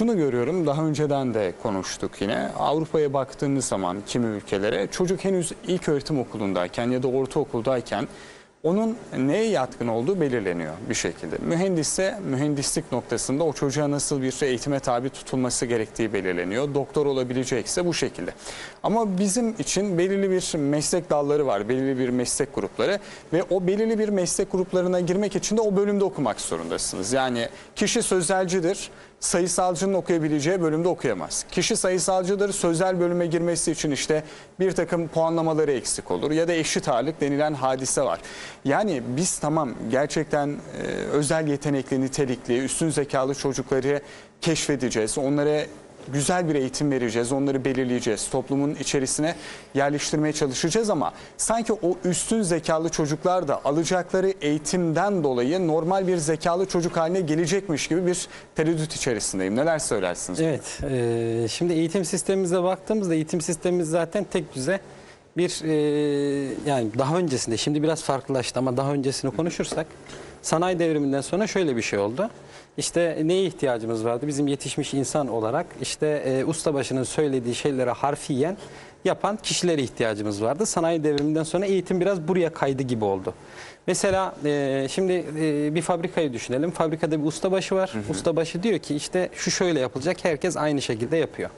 şunu görüyorum daha önceden de konuştuk yine. Avrupa'ya baktığımız zaman kimi ülkelere çocuk henüz ilk öğretim okulundayken ya da ortaokuldayken onun neye yatkın olduğu belirleniyor bir şekilde. Mühendisse mühendislik noktasında o çocuğa nasıl bir eğitime tabi tutulması gerektiği belirleniyor. Doktor olabilecekse bu şekilde. Ama bizim için belirli bir meslek dalları var, belirli bir meslek grupları ve o belirli bir meslek gruplarına girmek için de o bölümde okumak zorundasınız. Yani kişi sözelcidir, sayısalcının okuyabileceği bölümde okuyamaz. Kişi sayısalcıdır, sözel bölüme girmesi için işte bir takım puanlamaları eksik olur ya da eşit ağırlık denilen hadise var. Yani biz tamam gerçekten e, özel yetenekli, nitelikli, üstün zekalı çocukları keşfedeceğiz. Onlara güzel bir eğitim vereceğiz, onları belirleyeceğiz, toplumun içerisine yerleştirmeye çalışacağız ama sanki o üstün zekalı çocuklar da alacakları eğitimden dolayı normal bir zekalı çocuk haline gelecekmiş gibi bir tereddüt içerisindeyim. Neler söylersiniz? Evet, e, şimdi eğitim sistemimize baktığımızda eğitim sistemimiz zaten tek düze bir e, yani daha öncesinde şimdi biraz farklılaştı ama daha öncesini konuşursak sanayi devriminden sonra şöyle bir şey oldu. İşte neye ihtiyacımız vardı? Bizim yetişmiş insan olarak işte e, ustabaşının söylediği şeylere harfiyen yapan kişilere ihtiyacımız vardı. Sanayi devriminden sonra eğitim biraz buraya kaydı gibi oldu. Mesela e, şimdi e, bir fabrikayı düşünelim. Fabrikada bir ustabaşı var. Ustabaşı diyor ki işte şu şöyle yapılacak. Herkes aynı şekilde yapıyor.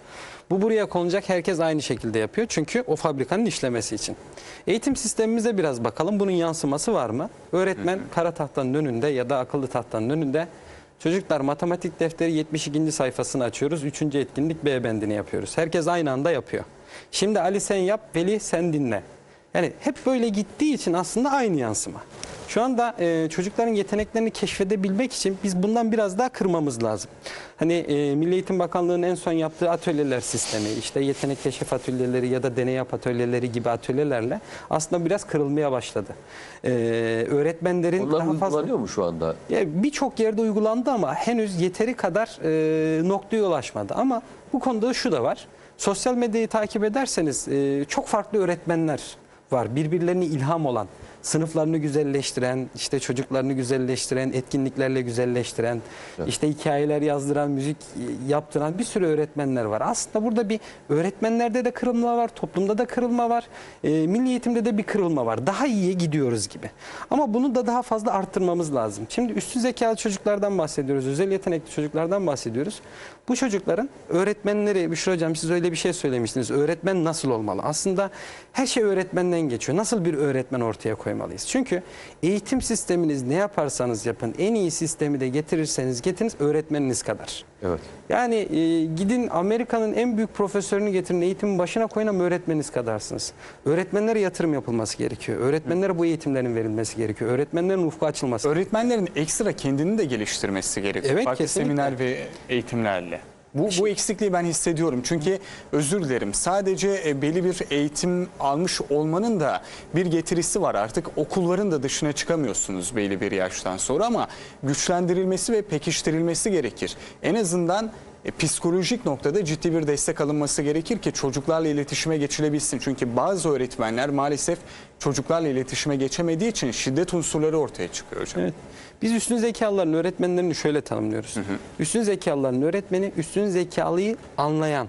Bu buraya konulacak. Herkes aynı şekilde yapıyor. Çünkü o fabrikanın işlemesi için. Eğitim sistemimize biraz bakalım. Bunun yansıması var mı? Öğretmen kara tahtanın önünde ya da akıllı tahtanın önünde Çocuklar matematik defteri 72. sayfasını açıyoruz. Üçüncü etkinlik B bendini yapıyoruz. Herkes aynı anda yapıyor. Şimdi Ali sen yap, Veli sen dinle. Yani hep böyle gittiği için aslında aynı yansıma. Şu anda e, çocukların yeteneklerini keşfedebilmek için biz bundan biraz daha kırmamız lazım. Hani e, Milli Eğitim Bakanlığı'nın en son yaptığı atölyeler sistemi, işte yetenek keşif atölyeleri ya da deney yap atölyeleri gibi atölyelerle aslında biraz kırılmaya başladı. E, öğretmenlerin Onlar daha fazla... uygulanıyor mu şu anda? Birçok yerde uygulandı ama henüz yeteri kadar e, noktaya ulaşmadı. Ama bu konuda şu da var. Sosyal medyayı takip ederseniz e, çok farklı öğretmenler var. Birbirlerine ilham olan, sınıflarını güzelleştiren, işte çocuklarını güzelleştiren, etkinliklerle güzelleştiren, işte hikayeler yazdıran, müzik yaptıran bir sürü öğretmenler var. Aslında burada bir öğretmenlerde de kırılma var, toplumda da kırılma var, e, milli eğitimde de bir kırılma var. Daha iyiye gidiyoruz gibi. Ama bunu da daha fazla arttırmamız lazım. Şimdi üstün zekalı çocuklardan bahsediyoruz, özel yetenekli çocuklardan bahsediyoruz. Bu çocukların öğretmenleri, Büşra Hocam siz öyle bir şey söylemiştiniz. Öğretmen nasıl olmalı? Aslında her şey öğretmenden geçiyor. Nasıl bir öğretmen ortaya koymalıyız? Çünkü eğitim sisteminiz ne yaparsanız yapın, en iyi sistemi de getirirseniz getiriniz öğretmeniniz kadar. Evet. Yani e, gidin Amerika'nın en büyük profesörünü getirin eğitimin başına koyun ama öğretmeniniz kadarsınız. Öğretmenlere yatırım yapılması gerekiyor. Öğretmenlere bu eğitimlerin verilmesi gerekiyor. Öğretmenlerin ufku açılması Öğretmenlerin ekstra kendini de geliştirmesi gerekiyor. Evet, Farklı kesinlikle. seminer ve eğitimlerle. Bu, bu eksikliği ben hissediyorum. Çünkü özür dilerim sadece e, belli bir eğitim almış olmanın da bir getirisi var. Artık okulların da dışına çıkamıyorsunuz belli bir yaştan sonra ama güçlendirilmesi ve pekiştirilmesi gerekir. En azından e, psikolojik noktada ciddi bir destek alınması gerekir ki çocuklarla iletişime geçilebilsin. Çünkü bazı öğretmenler maalesef çocuklarla iletişime geçemediği için şiddet unsurları ortaya çıkıyor hocam. Evet. Biz üstün zekalıların öğretmenlerini şöyle tanımlıyoruz. Üstün zekalıların öğretmeni üstün zekalıyı anlayan,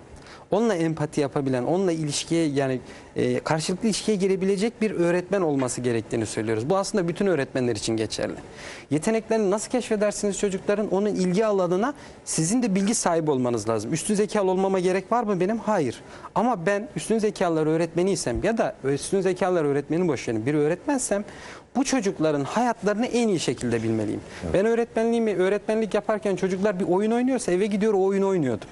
onunla empati yapabilen, onunla ilişkiye yani e, karşılıklı ilişkiye girebilecek bir öğretmen olması gerektiğini söylüyoruz. Bu aslında bütün öğretmenler için geçerli. Yeteneklerini nasıl keşfedersiniz çocukların? Onun ilgi alanına sizin de bilgi sahibi olmanız lazım. Üstün zekalı olmama gerek var mı benim? Hayır. Ama ben üstün zekalılar öğretmeniysem ya da üstün zekalılar öğretmeni boş verin bir öğretmensem bu çocukların hayatlarını en iyi şekilde bilmeliyim. Ben öğretmenliğimi öğretmenlik yaparken çocuklar bir oyun oynuyorsa eve gidiyor o oyunu oynuyordum.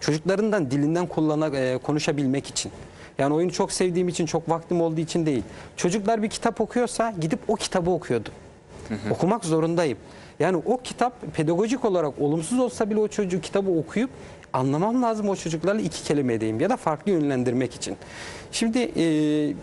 Çocuklarından dilinden kullana, e, konuşabilmek için. Yani oyunu çok sevdiğim için, çok vaktim olduğu için değil. Çocuklar bir kitap okuyorsa gidip o kitabı okuyordum. Okumak zorundayım. Yani o kitap pedagojik olarak olumsuz olsa bile o çocuğu kitabı okuyup anlamam lazım o çocuklarla iki kelime edeyim ya da farklı yönlendirmek için. Şimdi e,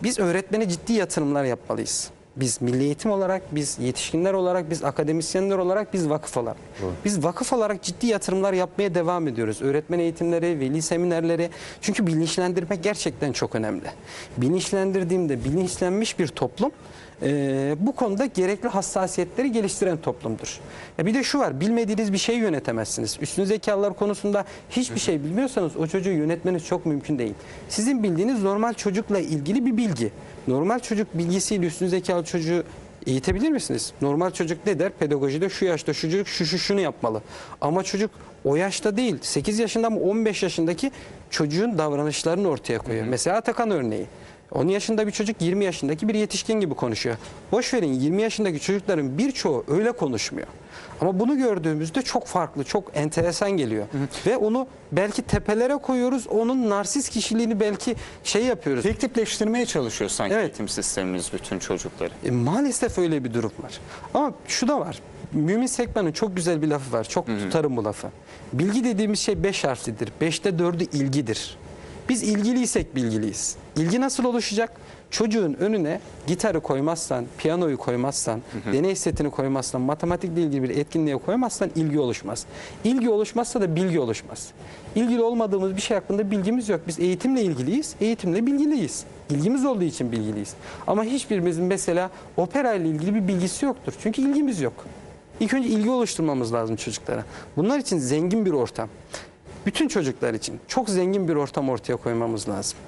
biz öğretmene ciddi yatırımlar yapmalıyız. Biz milli eğitim olarak, biz yetişkinler olarak, biz akademisyenler olarak, biz vakıf olarak. Biz vakıf olarak ciddi yatırımlar yapmaya devam ediyoruz. Öğretmen eğitimleri, veli seminerleri. Çünkü bilinçlendirmek gerçekten çok önemli. Bilinçlendirdiğimde bilinçlenmiş bir toplum e, bu konuda gerekli hassasiyetleri geliştiren toplumdur. E bir de şu var, bilmediğiniz bir şeyi yönetemezsiniz. Üstün zekalar konusunda hiçbir şey bilmiyorsanız o çocuğu yönetmeniz çok mümkün değil. Sizin bildiğiniz normal çocukla ilgili bir bilgi. Normal çocuk bilgisiyle üstün zekalı çocuğu eğitebilir misiniz? Normal çocuk ne der? Pedagojide şu yaşta şu çocuk şu şu şunu yapmalı. Ama çocuk o yaşta değil. 8 yaşında mı 15 yaşındaki çocuğun davranışlarını ortaya koyuyor. Mesela Atakan örneği. 10 yaşında bir çocuk 20 yaşındaki bir yetişkin gibi konuşuyor. Boş verin 20 yaşındaki çocukların birçoğu öyle konuşmuyor. Ama bunu gördüğümüzde çok farklı, çok enteresan geliyor. Ve onu belki tepelere koyuyoruz. Onun narsist kişiliğini belki şey yapıyoruz. Tek tipleştirmeye çalışıyor sanki Evet. eğitim sistemimiz bütün çocukları. E, maalesef öyle bir durum var. Ama şu da var. Mümin Sekman'ın çok güzel bir lafı var. Çok tutarım bu lafı. Bilgi dediğimiz şey beş harflidir. Beşte dördü ilgidir. Biz ilgiliysek bilgiliyiz. İlgi nasıl oluşacak? Çocuğun önüne gitarı koymazsan, piyanoyu koymazsan, deney setini koymazsan, matematikle ilgili bir etkinliğe koymazsan ilgi oluşmaz. İlgi oluşmazsa da bilgi oluşmaz. İlgili olmadığımız bir şey hakkında bilgimiz yok. Biz eğitimle ilgiliyiz, eğitimle bilgiliyiz. İlgimiz olduğu için bilgiliyiz. Ama hiçbirimizin mesela opera ile ilgili bir bilgisi yoktur. Çünkü ilgimiz yok. İlk önce ilgi oluşturmamız lazım çocuklara. Bunlar için zengin bir ortam. Bütün çocuklar için çok zengin bir ortam ortaya koymamız lazım.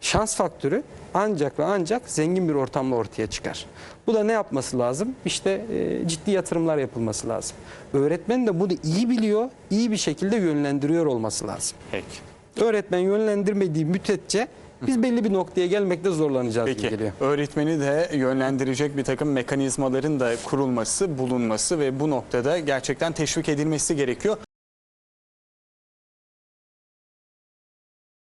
Şans faktörü ancak ve ancak zengin bir ortamla ortaya çıkar. Bu da ne yapması lazım? İşte e, ciddi yatırımlar yapılması lazım. Öğretmen de bunu iyi biliyor, iyi bir şekilde yönlendiriyor olması lazım. Peki. Öğretmen yönlendirmediği müddetçe biz belli bir noktaya gelmekte zorlanacağız gibi Peki geliyor. öğretmeni de yönlendirecek bir takım mekanizmaların da kurulması, bulunması ve bu noktada gerçekten teşvik edilmesi gerekiyor.